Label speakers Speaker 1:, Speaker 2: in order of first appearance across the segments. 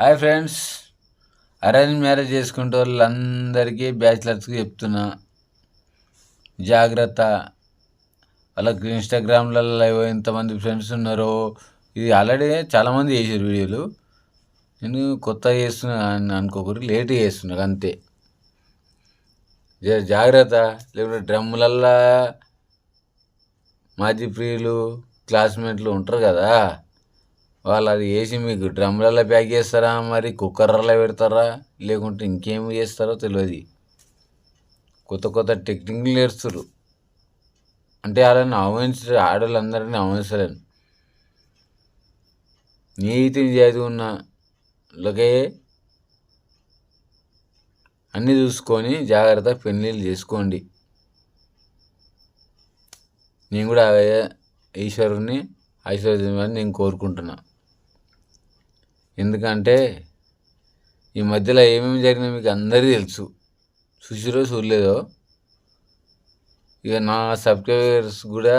Speaker 1: Hi friends. Arrange marriage చేసుకుంటే వాళ్ళందరికీ బ్యాచిలర్స్కి చెప్తున్నా. జాగ్రత్త. వాళ్ళకి ఇన్స్టాగ్రామ్లలో ఎంతమంది ఫ్రెండ్స్ ఉన్నారో. ఇది ఆల్రెడీ చాలామంది చేసారు వీడియోలు. నేను కొత్త చేస్తున్నా అని అనుకోకూడదు లేట్ చేస్తున్నా అంతే. జాగ్రత్త. లేకపోతే డ్రమ్ములల్లా మాజీ ప్రియులు క్లాస్మేట్లు ఉంటారు కదా. వాళ్ళు అది వేసి మీకు డ్రమ్లలో ప్యాక్ చేస్తారా? మరి కుక్కర్లలో పెడతారా? లేకుంటే ఇంకేం చేస్తారో తెలియదు. కొత్త కొత్త టెక్నిక్లు నేర్చురు అంటే వాళ్ళని ఆహ్వానించ ఆడవాళ్ళందరినీ ఆహ్వానిస్తలేను నీతిని చదివి ఉన్న లకే అన్నీ చూసుకొని జాగ్రత్త పెళ్ళిళ్ళు చేసుకోండి. నేను కూడా ఈశ్వరుని ఐశ్వర్యమని నేను కోరుకుంటున్నాను ఎందుకంటే ఈ మధ్యలో ఏమేమి జరిగినా మీకు అందరికీ తెలుసు. చూసిరో చూడలేదో. ఇక నా సబ్స్క్రైబర్స్ కూడా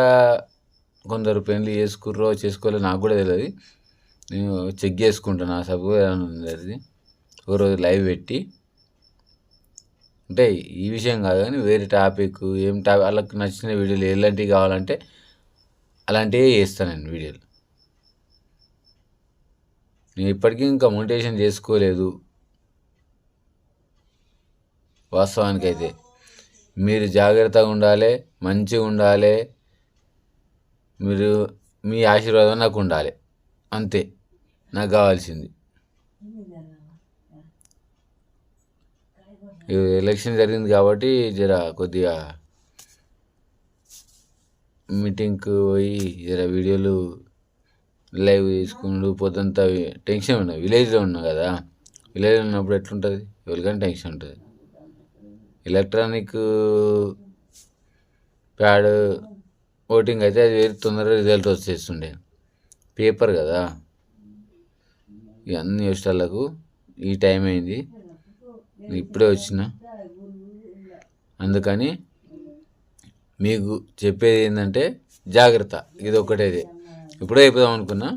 Speaker 1: కొందరు పెళ్ళి చేసుకుర్రో చేసుకోలేదో నాకు కూడా తెలియదు నేను చెక్ చేసుకుంటాను నా సబ్స్క్రైబర్ ఒక రోజు లైవ్ పెట్టి. అంటే ఈ విషయం కాదు కానీ వేరే టాపిక్ ఏం టాపిక్ వాళ్ళకి నచ్చిన వీడియోలు ఎలాంటివి కావాలంటే అలాంటివే చేస్తాను నేను వీడియోలు. నేను ఇప్పటికీ ఇంకా మోటివేషన్ చేసుకోలేదు. వాస్తవానికైతే మీరు జాగ్రత్తగా ఉండాలి మంచిగా ఉండాలి మీరు మీ ఆశీర్వాదం నాకు ఉండాలి. అంతే నాకు కావాల్సింది. ఎలక్షన్ జరిగింది కాబట్టి జర కొద్దిగా మీటింగ్కి పోయి జర వీడియోలు లైవ్ తీసుకుంటూ పొద్దుంతా టెన్షన్ ఉన్నా విలేజ్లో ఉన్నా కదా విలేజ్లో ఉన్నప్పుడు ఎట్లుంటుంది? ఎవరికైనా టెన్షన్ ఉంటుంది. ఎలక్ట్రానిక్ ప్యాడ్ ఓటింగ్ అయితే అది వేరే తొందరగా రిజల్ట్ వచ్చేస్తుండే. పేపర్ కదా. ఇక అన్ని ఇష్టాలకు ఈ టైం అయింది. ఇప్పుడే వచ్చిన. అందుకని మీకు చెప్పేది ఏంటంటే జాగ్రత్త. ఇది ఒకటేదే ఇప్పుడే అయిపోదాం అనుకున్నా.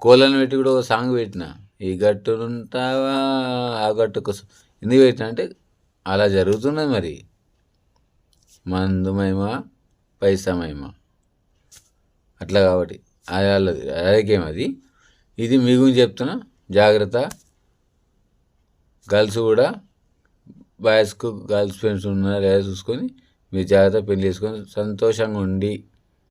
Speaker 1: కోళ్ళని పెట్టి కూడా ఒక సాంగ్ పెట్టిన. ఈ గట్టునుంటావా? ఆ గట్టు కోసం. ఎందుకు పెట్టిన అంటే అలా జరుగుతున్నది మరి. మందు మహిమ పైసా మహిమ. అట్లా కాబట్టి అది వాళ్ళది అది. ఇది మీ గురించి చెప్తున్నా. జాగ్రత్త. గర్ల్స్ కూడా బాయ్స్కు గర్ల్స్ ఫ్రెండ్స్ ఉన్నారా లేదా చూసుకొని. మీరు జాగ్రత్త పెళ్ళి చేసుకొని సంతోషంగా ఉండి